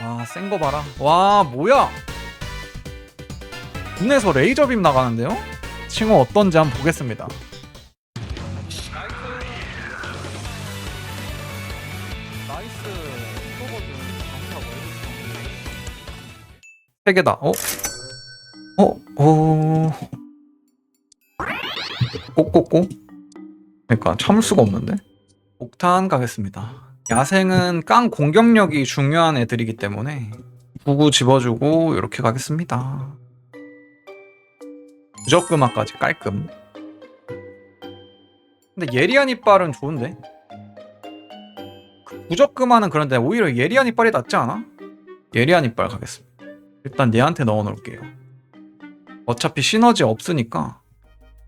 와센 거 봐라 와 뭐야 눈에서 레이저빔 나가는데요? 칭호 어떤지 한번 보겠습니다 세 개다 어? 어? 어? 꼭꼭꼭? 그러니까 참을 수가 없는데 옥탄 가겠습니다 야생은 깡 공격력이 중요한 애들이기 때문에 구구 집어주고 이렇게 가겠습니다. 무적금화까지 깔끔. 근데 예리한 이빨은 좋은데? 무적금화는 그런데 오히려 예리한 이빨이 낫지 않아? 예리한 이빨 가겠습니다. 일단 얘한테 넣어 놓을게요. 어차피 시너지 없으니까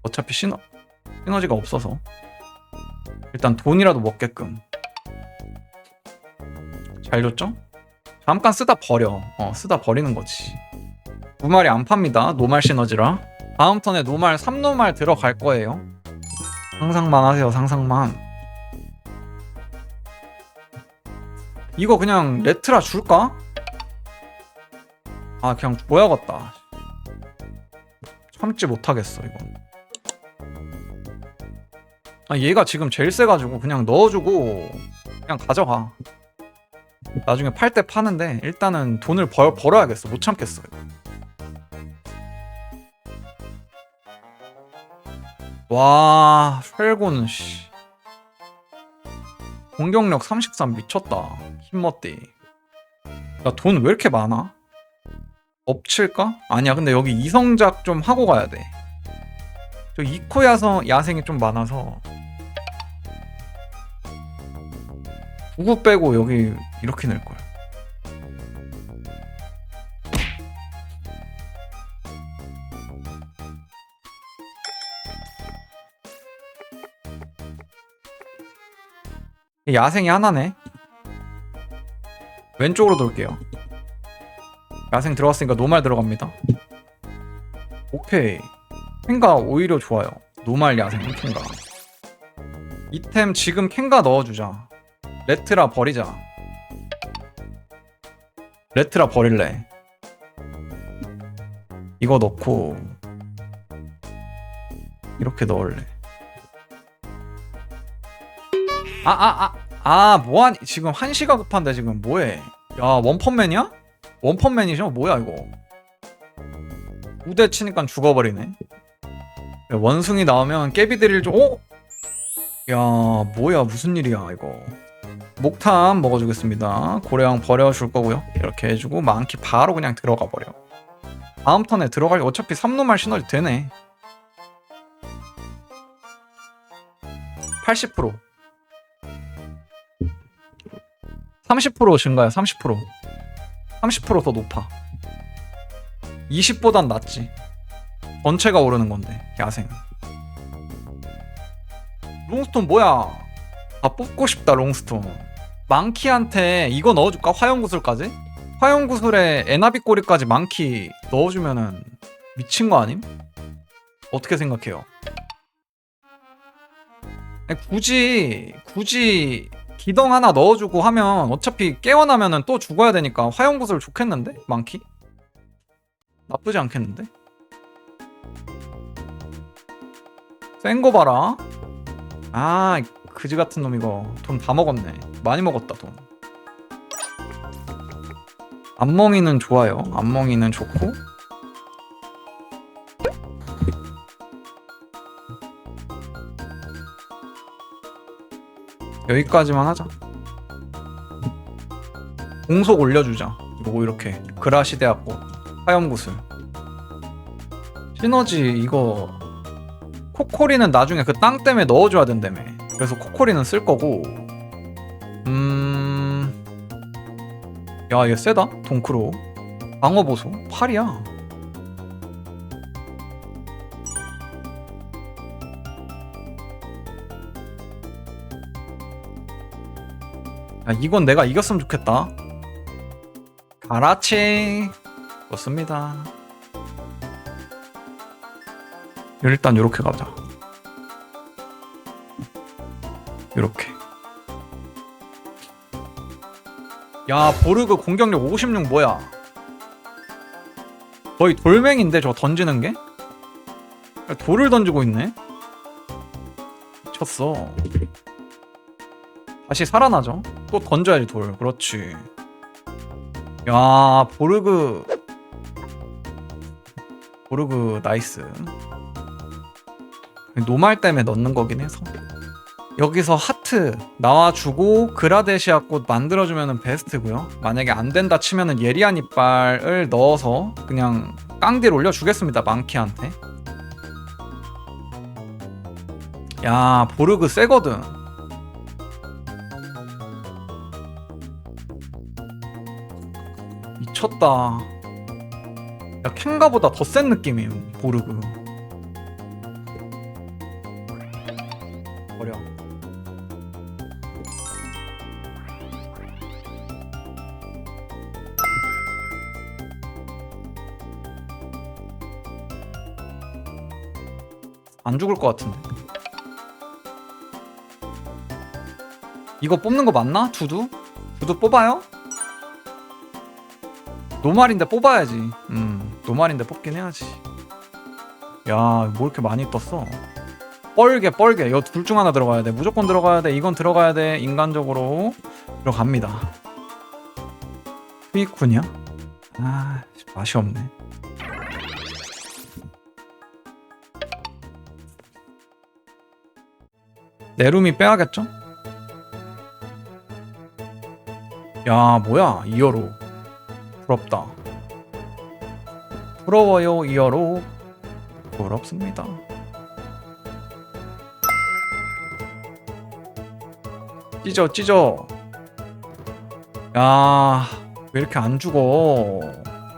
어차피 시너, 시너지가 없어서. 일단 돈이라도 먹게끔 잘 줬죠? 잠깐 쓰다 버려. 어 쓰다 버리는 거지. 무말이 안 팝니다. 노말 시너지라. 다음 턴에 노말 3노말 들어갈 거예요. 상상만 하세요 상상만. 이거 그냥 레트라 줄까? 아 그냥 줘야겠다. 참지 못하겠어 이건 아 얘가 지금 제일 세가지고 그냥 넣어주고 그냥 가져가 나중에 팔 때 파는데 일단은 돈을 벌, 벌어야겠어. 못 참겠어. 와 펠고는 씨. 공격력 33 미쳤다. 힘멋디. 야돈 왜 이렇게 많아? 엎칠까? 아니야. 근데 여기 이성작 좀 하고 가야 돼저 이코야서 야생이 좀 많아서 구구 빼고 여기 이렇게 낼 걸 야생이 하나네. 왼쪽으로 돌게요. 야생 들어갔으니까 노말 들어갑니다. 오케이. 캔가 오히려 좋아요. 노말 야생 캔가. 이템 지금 캔가 넣어주자 레트라 버리자. 레트라 버릴래. 이거 넣고 이렇게 넣을래. 아 아 아 아 뭐하니? 지금 한시가 급한데 지금 뭐해? 야 원펀맨이야? 원펀맨이죠? 뭐야 이거? 우대 치니까 죽어버리네. 야, 원숭이 나오면 깨비 드릴 좀 어? 야 뭐야 무슨 일이야 이거 목탐 먹어주겠습니다. 고래왕 버려줄 거고요. 이렇게 해주고 만키 바로 그냥 들어가 버려. 다음 턴에 들어갈 어차피 3노말 시너지 되네. 80% 30% 증가야 30% 30%더 높아. 20보단 낫지. 전체가 오르는 건데 야생 롱스톤 뭐야 아 뽑고 싶다 롱스톤 망키한테 이거 넣어줄까 화염구슬까지? 화염구슬에 에나비 꼬리까지 망키 넣어주면은 미친 거 아님? 어떻게 생각해요? 굳이 굳이 기덩 하나 넣어주고 하면 어차피 깨어나면은 또 죽어야 되니까 화염구슬 좋겠는데? 망키? 나쁘지 않겠는데? 센 거 봐라 아 그지 같은 놈 이거 돈 다 먹었네. 많이 먹었다 돈. 안멍이는 좋아요. 안멍이는 좋고. 여기까지만 하자. 공속 올려주자. 요거 이렇게 그라시 대학고 화염구슬. 시너지 이거 코코리는 나중에 그 땅 때문에 넣어줘야 된다며 그래서 코코리는 쓸 거고 음... 야얘 세다? 동크로. 방어 보소. 8이야. 야 이건 내가 이겼으면 좋겠다. 가라치. 좋습니다. 일단 요렇게 가자 요렇게. 야 보르그 공격력 56 뭐야? 거의 돌멩인데 저 던지는 게? 야, 돌을 던지고 있네. 미쳤어. 다시 살아나죠? 또 던져야지 돌. 그렇지. 야 보르그. 보르그 나이스. 노말 때문에 넣는 거긴 해서 여기서 하트 나와주고 그라데시아 꽃 만들어주면 베스트고요. 만약에 안 된다 치면은 예리한 이빨을 넣어서 그냥 깡딜 올려주겠습니다 망키한테. 야 보르그 세거든. 미쳤다. 야 캔가보다 더 센 느낌이에요 보르그 안 죽을 것 같은데. 이거 뽑는 거 맞나? 두두? 두두 뽑아요? 노말인데 뽑아야지. 음 노말인데 뽑긴 해야지. 야뭐 이렇게 많이 떴어? 뻘게 뻘게 이거 둘 중 하나 들어가야 돼. 무조건 들어가야 돼. 이건 들어가야 돼. 인간적으로 들어갑니다. 휘이쿤이야? 아 맛이 없네 내룸이 빼야겠죠? 야 뭐야 이어로. 부럽다. 부러워요 이어로. 부럽습니다. 찢어 찢어. 야 왜 이렇게 안 죽어?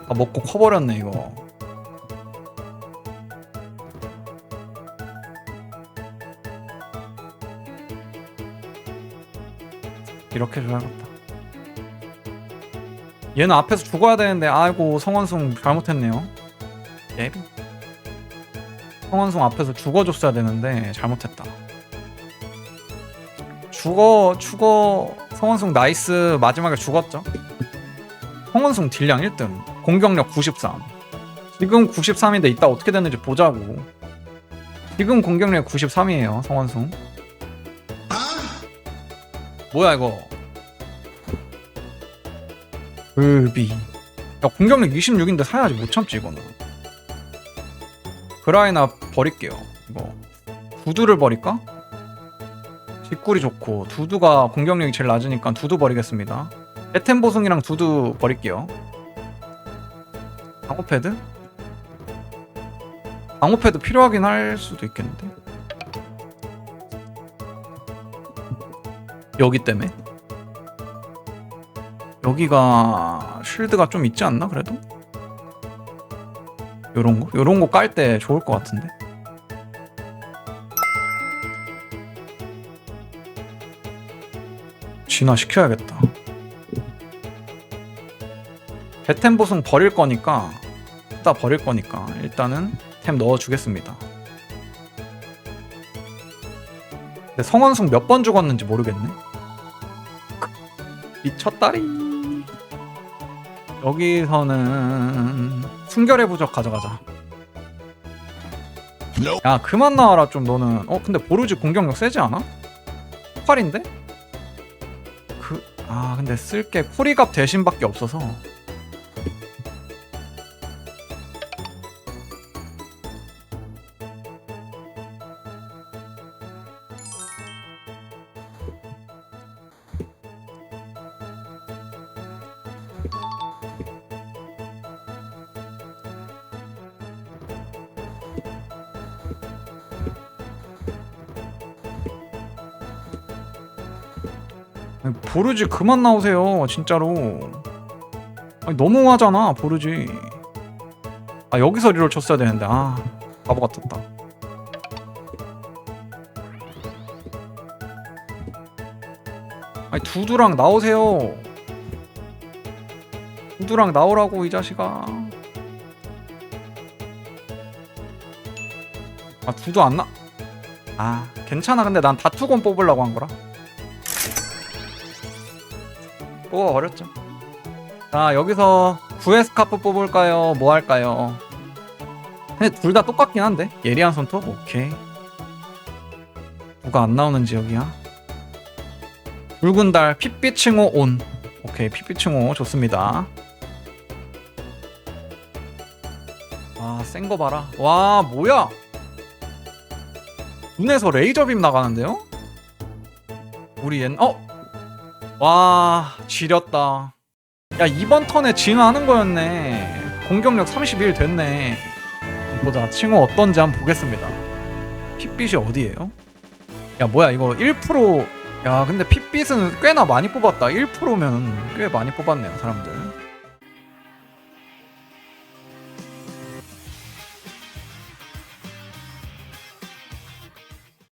아 먹고 커버렸네 이거 이렇게 줘야겠다. 얘는 앞에서 죽어야 되는데 아이고 성원숭 잘못했네요. 예비. 성원숭 앞에서 죽어줬어야 되는데 잘못했다. 죽어 죽어 성원숭 나이스 마지막에 죽었죠? 성원숭 딜량 1등 공격력 93 지금 93인데 이따 어떻게 됐는지 보자고. 지금 공격력 93이에요 성원숭 뭐야 이거? 으비 야 공격력 26인데 사야지 못 참지 이거는. 그라이나 버릴게요 이거. 두두를 버릴까? 뒷골이 좋고 두두가 공격력이 제일 낮으니까 두두 버리겠습니다. 에템 보승이랑 두두 버릴게요. 방어 패드? 방어 패드 필요하긴 할 수도 있겠는데 여기 때문에. 여기가 쉴드가 좀 있지 않나 그래도? 요런 거? 요런 거 깔 때 좋을 것 같은데. 진화 시켜야겠다. 배템 보승 버릴 거니까 이따 버릴 거니까 일단은 템 넣어주겠습니다. 성원숭 몇 번 죽었는지 모르겠네 미쳤다리. 여기서는 순결의 부적 가져가자. 야 그만 나와라 좀 너는. 어 근데 보르지 공격력 세지 않아? 폭발인데? 그 아 근데 쓸 게 코리갑 대신밖에 없어서 보르지 그만 나오세요 진짜로. 아니 너무하잖아 보르지. 아 여기서 리롤 쳤어야 되는데 아 바보 같았다. 아니 두두랑 나오세요. 두두랑 나오라고 이 자식아. 아 두두 안 나? 아 괜찮아. 근데 난 다투곤 뽑으려고 한 거라 뽑아 버렸죠 자 여기서 구에스카프 뽑을까요? 뭐 할까요? 근데 둘 다 똑같긴 한데 예리한 손톱? 오케이 누가 안 나오는 지역이야? 붉은 달 핏빛 칭호 온 오케이 핏빛 칭호 좋습니다 와센 거 봐라 와 뭐야 눈에서 레이저빔 나가는데요? 우리 옛 어? 와 지렸다. 야 이번 턴에 진화하는 거였네. 공격력 31 됐네. 보자 칭호 어떤지 한번 보겠습니다. 핏빛이 어디에요? 야 뭐야 이거 1%야 근데 핏빛은 꽤나 많이 뽑았다. 1%면 꽤 많이 뽑았네요 사람들